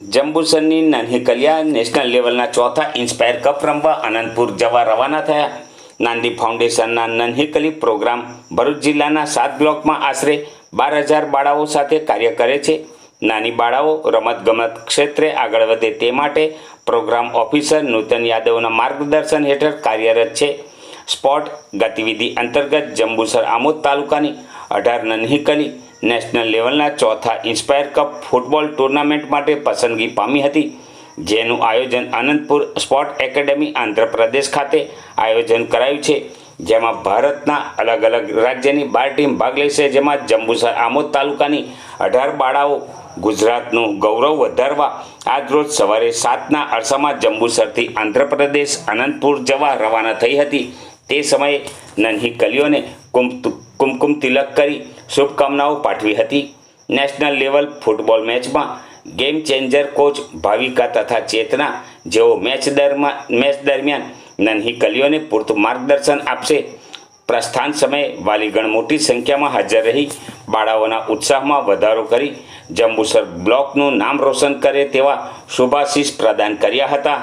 જંબુસરની નાની કલિયા નેશનલ લેવલના ચોથા ઇન્સ્પાયર કપ રમવા આનંદપુર જવા રવાના થયા. નાંદી ફાઉન્ડેશનના નન્હીકલી પ્રોગ્રામ ભરૂચ જિલ્લાના સાત બ્લોકમાં આશરે બાર હજાર બાળાઓ સાથે કાર્ય કરે છે. નાની બાળાઓ રમતગમત ક્ષેત્રે આગળ વધે તે માટે પ્રોગ્રામ ઓફિસર નૂતન યાદવના માર્ગદર્શન હેઠળ કાર્યરત છે. સ્પોર્ટ ગતિવિધિ અંતર્ગત જંબુસર આમોદ તાલુકાની અઢાર નન્હીકલી નેશનલ લેવલના ચોથા ઇન્સ્પાયર કપ ફૂટબોલ ટુર્નામેન્ટ માટે પસંદગી પામી હતી, જેનું આયોજન આનંદપુર સ્પોર્ટ એકેડેમી આંધ્રપ્રદેશ ખાતે આયોજન કરાયું છે, જેમાં ભારતના અલગ અલગ રાજ્યની બાર ટીમ ભાગ લેશે, જેમાં જંબુસર આમોદ તાલુકાની અઢાર બાળાઓ ગુજરાતનું ગૌરવ વધારવા આજરોજ સવારે સાતના અરસામાં જંબુસરથી આંધ્રપ્રદેશ આનંદપુર જવા રવાના થઈ હતી. તે સમયે નન્હી કલીઓને કુમ- કુમકુમ તિલક કરી શુભકામનાઓ પાઠવી હતી. નેશનલ લેવલ ફૂટબોલ મેચમાં ગેમ ચેન્જર કોચ ભાવિકા તથા ચેતના, જેઓ મેચ દરમા, મેચ દરમિયાન નન્હી કલીઓને પૂરતું માર્ગદર્શન આપશે. પ્રસ્થાન સમયે વાલીગણ મોટી સંખ્યામાં હાજર રહી, બાળાઓના ઉત્સાહમાં વધારો કરી, જંબુસર બ્લોકનું નામ રોશન કરે તેવા શુભાશીષ પ્રદાન કર્યા હતા.